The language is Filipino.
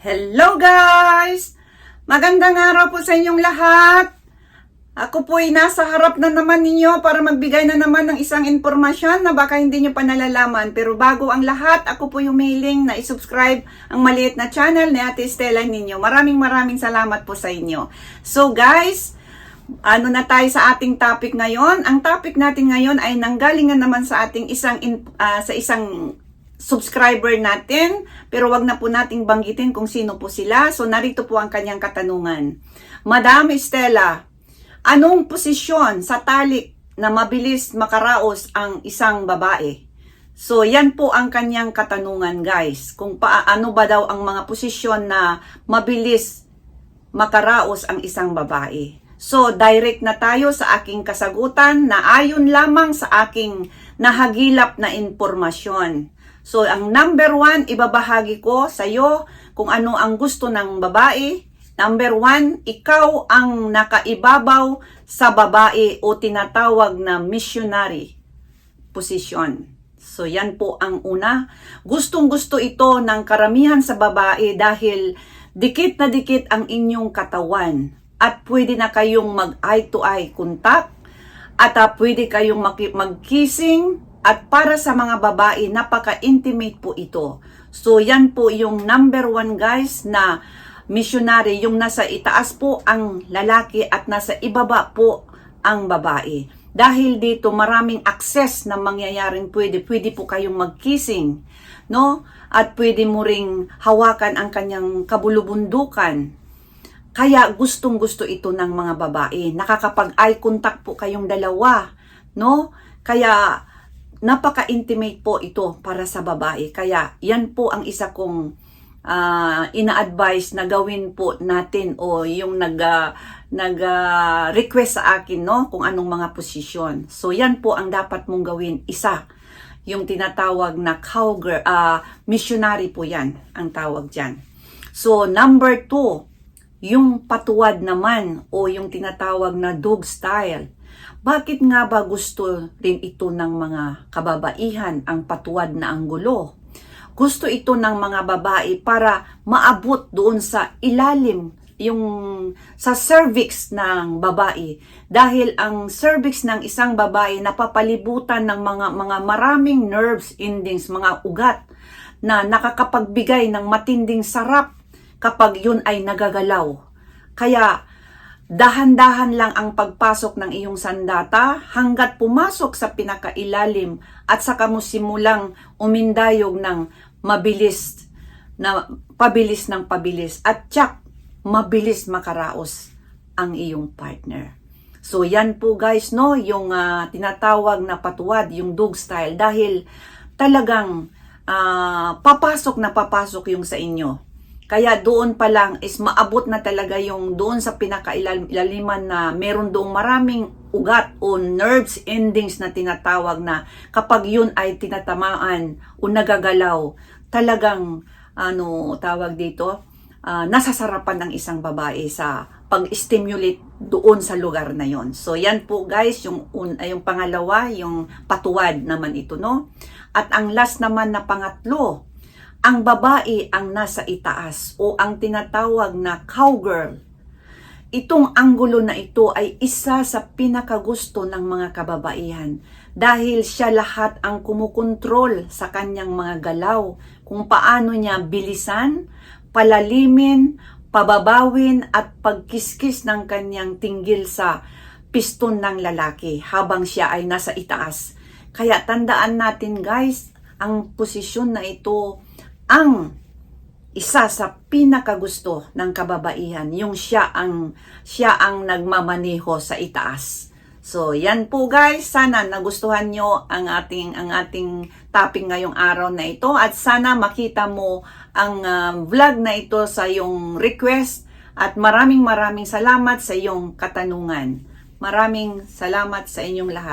Hello guys! Magandang araw po sa inyong lahat. Ako po ay nasa harap na naman ninyo para magbigay na naman ng isang impormasyon na baka hindi nyo pa nalalaman. Pero bago ang lahat, ako po yung mailing na isubscribe ang maliit na channel ni Ate Stella ninyo. Maraming maraming salamat po sa inyo. So guys, ano na tayo sa ating topic ngayon? Ang topic natin ngayon ay nanggalingan naman sa ating isang ah, sa isang subscriber natin, pero wag na po nating banggitin kung sino po sila. So narito po ang kanyang katanungan. Madam Estela, anong posisyon sa talik na mabilis makaraos ang isang babae? So yan po ang kanyang katanungan guys. Kung paano ba daw ang mga posisyon na mabilis makaraos ang isang babae. So, direct na tayo sa aking kasagutan na ayon lamang sa aking nahagilap na impormasyon. So, ang number one, ibabahagi ko sa iyo kung ano ang gusto ng babae. Number one, ikaw ang nakaibabaw sa babae o tinatawag na missionary position. So yan po ang una. Gustong gusto ito ng karamihan sa babae dahil dikit na dikit ang inyong katawan at pwede na kayong mag eye to eye contact at ah, pwede kayong mag-kissing at para sa mga babae napaka-intimate po ito. So yan po yung number one guys na missionary yung nasa itaas po ang lalaki at nasa ibaba po ang babae. Dahil dito maraming access na mangyayaring pwede. Pwede po kayong mag-kissing, no? At pwede mo ring hawakan ang kanyang kabulubundukan. Kaya gustong gusto ito ng mga babae. Nakakapag eye contact po kayong dalawa, no? Kaya napaka-intimate po ito para sa babae. Kaya yan po ang isa kong ah, ina-advise na gawin po natin o yung nag ah, nag ah, request sa akin no kung anong mga posisyon. So yan po ang dapat mong gawin. Isa, yung tinatawag na cowgirl, ah, missionary po yan ang tawag diyan. So number two, yung patuwad naman o yung tinatawag na dog style. Bakit nga ba gusto rin ito ng mga kababaihan ang patuwad na anggulo? Gusto ito ng mga babae para maabot doon sa ilalim yung sa cervix ng babae dahil ang cervix ng isang babae napapalibutan ng mga mga maraming nerves endings mga ugat na nakakapagbigay ng matinding sarap kapag yun ay nagagalaw kaya dahan-dahan lang ang pagpasok ng iyong sandata hanggat pumasok sa pinakailalim at saka mo simulang umindayog ng mabilis na pabilis ng pabilis at tsak mabilis makaraos ang iyong partner. So yan po guys no, yung ah, tinatawag na patuwad, yung dog style dahil talagang ah, papasok na papasok yung sa inyo. Kaya doon pa lang is maabot na talaga yung doon sa pinakailaliman na meron doong maraming ugat o nerves endings na tinatawag na kapag yun ay tinatamaan o nagagalaw, talagang ano tawag dito, ah, nasasarapan ng isang babae sa pag-stimulate doon sa lugar na yon. So yan po guys, yung un, yung pangalawa, yung patuwad naman ito no. At ang last naman na pangatlo, ang babae ang nasa itaas o ang tinatawag na cowgirl. Itong anggulo na ito ay isa sa pinakagusto ng mga kababaihan dahil siya lahat ang kumukontrol sa kanyang mga galaw kung paano niya bilisan, palalimin, pababawin at pagkiskis ng kanyang tinggil sa piston ng lalaki habang siya ay nasa itaas. Kaya tandaan natin guys, ang posisyon na ito ang isa sa pinakagusto ng kababaihan, yung siya ang siya ang nagmamaneho sa itaas. So, yan po guys, sana nagustuhan nyo ang ating ang ating topic ngayong araw na ito at sana makita mo ang ah, vlog na ito sa yung request at maraming maraming salamat sa iyong katanungan. Maraming salamat sa inyong lahat.